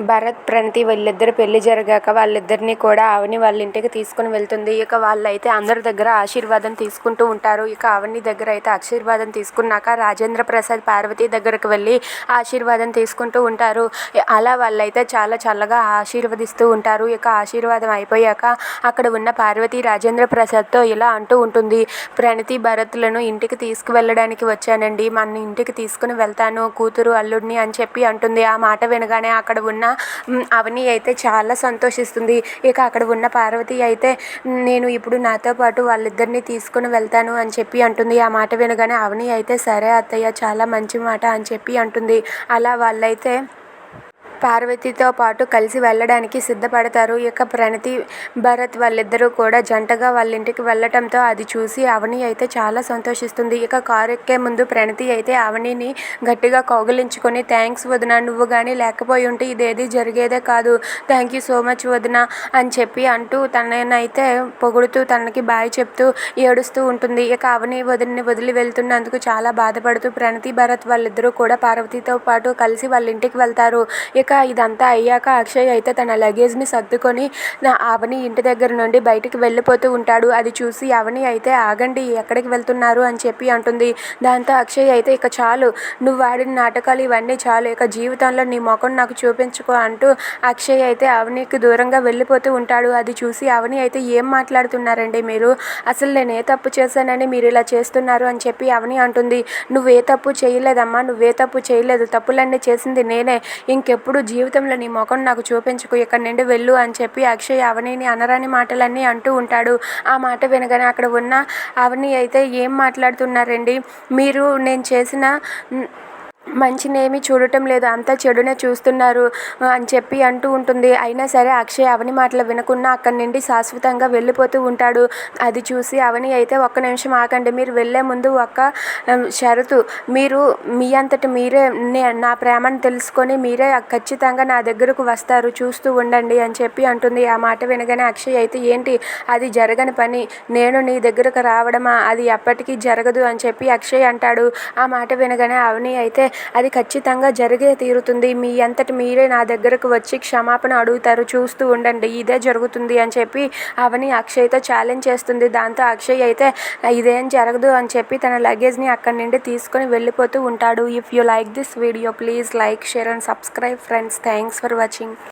భరత్, ప్రణతి వీళ్ళిద్దరు పెళ్ళి జరిగాక వాళ్ళిద్దరిని కూడా అవని వాళ్ళ ఇంటికి తీసుకుని వెళ్తుంది. ఇక వాళ్ళైతే అందరి దగ్గర ఆశీర్వాదం తీసుకుంటూ ఉంటారు. ఇక అవని దగ్గర అయితే ఆశీర్వాదం తీసుకున్నాక రాజేంద్ర ప్రసాద్ పార్వతి దగ్గరకు వెళ్ళి ఆశీర్వాదం తీసుకుంటూ ఉంటారు. అలా వాళ్ళైతే చాలా చల్లగా ఆశీర్వదిస్తూ ఉంటారు. ఇక ఆశీర్వాదం అయిపోయాక అక్కడ ఉన్న పార్వతి రాజేంద్ర ప్రసాద్తో ఇలా అంటూ ఉంటుంది. ప్రణతి, భరత్లను ఇంటికి తీసుకువెళ్ళడానికి వచ్చానండి. మన ఇంటికి తీసుకుని వెళ్తాను కూతురు, అల్లుడిని అని చెప్పి అంటుంది. ఆ మాట వినగానే అక్కడ ఉన్న అవని అయితే చాలా సంతోషిస్తుంది. ఇక అక్కడ ఉన్న పార్వతి అయితే నేను ఇప్పుడు నాతో పాటు వాళ్ళిద్దరిని తీసుకుని వెళ్తాను అని చెప్పి అంటుంది. ఆ మాట వినగానే అవని అయితే సరే అత్తయ్య చాలా మంచి మాట అని చెప్పి అంటుంది. అలా వాళ్ళైతే పార్వతితో పాటు కలిసి వెళ్ళడానికి సిద్ధపడతారు. ఇక ప్రణతి, భరత్ వాళ్ళిద్దరూ కూడా జంటగా వాళ్ళ ఇంటికి వెళ్ళటంతో అది చూసి అవని అయితే చాలా సంతోషిస్తుంది. ఇక కారు ఎక్కే ముందు ప్రణతి అయితే అవనిని గట్టిగా కౌగిలించుకొని థ్యాంక్స్ వదిన నువ్వు కానీ లేకపోయి ఉంటే ఇదేది జరిగేదే కాదు. థ్యాంక్ యూ సో మచ్ వదిన అని చెప్పి అంటూ తననైతే పొగుడుతూ తనకి బాయ్ చెప్తూ ఏడుస్తూ ఉంటుంది. ఇక అవని వదిలిని వదిలి వెళ్తున్నందుకు చాలా బాధపడుతూ ప్రణతి, భరత్ వాళ్ళిద్దరూ కూడా పార్వతితో పాటు కలిసి వాళ్ళ ఇంటికి వెళ్తారు. ఇక ఇంకా ఇదంతా అయ్యాక అక్షయ్ అయితే తన లగేజ్ని సర్దుకొని అవని ఇంటి దగ్గర నుండి బయటికి వెళ్ళిపోతూ ఉంటాడు. అది చూసి అవని అయితే ఆగండి ఎక్కడికి వెళ్తున్నారు అని చెప్పి అంటుంది. దాంతో అక్షయ్ అయితే ఇక చాలు నువ్వు ఆడిన నాటకాలు ఇవన్నీ చాలు ఇక జీవితంలో నీ ముఖం నాకు చూపించుకో అంటూ అక్షయ్ అయితే అవనికి దూరంగా వెళ్ళిపోతూ ఉంటాడు. అది చూసి అవని అయితే ఏం మాట్లాడుతున్నారండి మీరు అసలు నేను ఏ తప్పు చేశానని మీరు ఇలా చేస్తున్నారు అని చెప్పి అవని అంటుంది. నువ్వు ఏ తప్పు చేయలేదమ్మా నువ్వే తప్పు చేయలేదు తప్పులన్నీ చేసింది నేనే ఇంకెప్పుడు జీవితంలో నీ ముఖం నాకు చూపించకు ఇక్కడి నుండి వెళ్ళు అని చెప్పి అక్షయ్ అవనిని అనరాని మాటలన్నీ అంటూ ఉంటాడు. ఆ మాట వినగానే అక్కడ ఉన్న అవని అయితే ఏం మాట్లాడుతున్నారండి మీరు నేను చేసిన మంచినేమి చూడటం లేదు అంతా చెడునే చూస్తున్నారు అని చెప్పి అంటూ ఉంటుంది. అయినా సరే అక్షయ్ అవని మాటలు వినకుండా అక్కడి నుండి శాశ్వతంగా వెళ్ళిపోతూ ఉంటాడు. అది చూసి అవని అయితే ఒక్క నిమిషం ఆగండి మీరు వెళ్ళే ముందు ఒక్క షరతు మీరు మీ అంతటి మీరే నా ప్రేమను తెలుసుకొని మీరే ఖచ్చితంగా నా దగ్గరకు వస్తారు చూస్తూ ఉండండి అని చెప్పి అంటుంది. ఆ మాట వినగానే అక్షయ్ అయితే ఏంటి అది జరగని పని నేను నీ దగ్గరకు రావడమా అది ఎప్పటికీ జరగదు అని చెప్పి అక్షయ్ అంటాడు. ఆ మాట వినగానే అవని అయితే అది ఖచ్చితంగా జరిగే తీరుతుంది. మీ అంతటి మీరే నా దగ్గరకు వచ్చి క్షమాపణ అడుగుతారు చూస్తూ ఉండండి ఇదే జరుగుతుంది అని చెప్పి అవని అక్షయ్తో ఛాలెంజ్ చేస్తుంది. దాంతో అక్షయ్ అయితే ఇదేం జరగదు అని చెప్పి తన లగేజ్ని అక్కడి నుండి తీసుకొని వెళ్ళిపోతూ ఉంటాడు. If you like this video please like share and subscribe friends thanks for watching